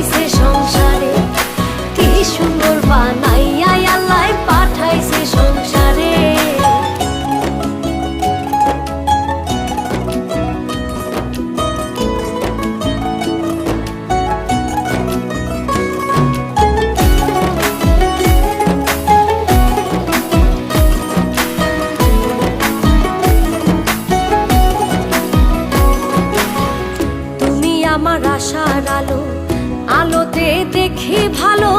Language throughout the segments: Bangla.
পাঠাইছে সংসারে। কি সুন্দর বানাইয়া আল্লাহ পাঠাইছে সংসারে। আমার আশার আলো দেখি ভালো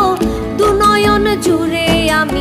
দু নয়ন জুড়ে আমি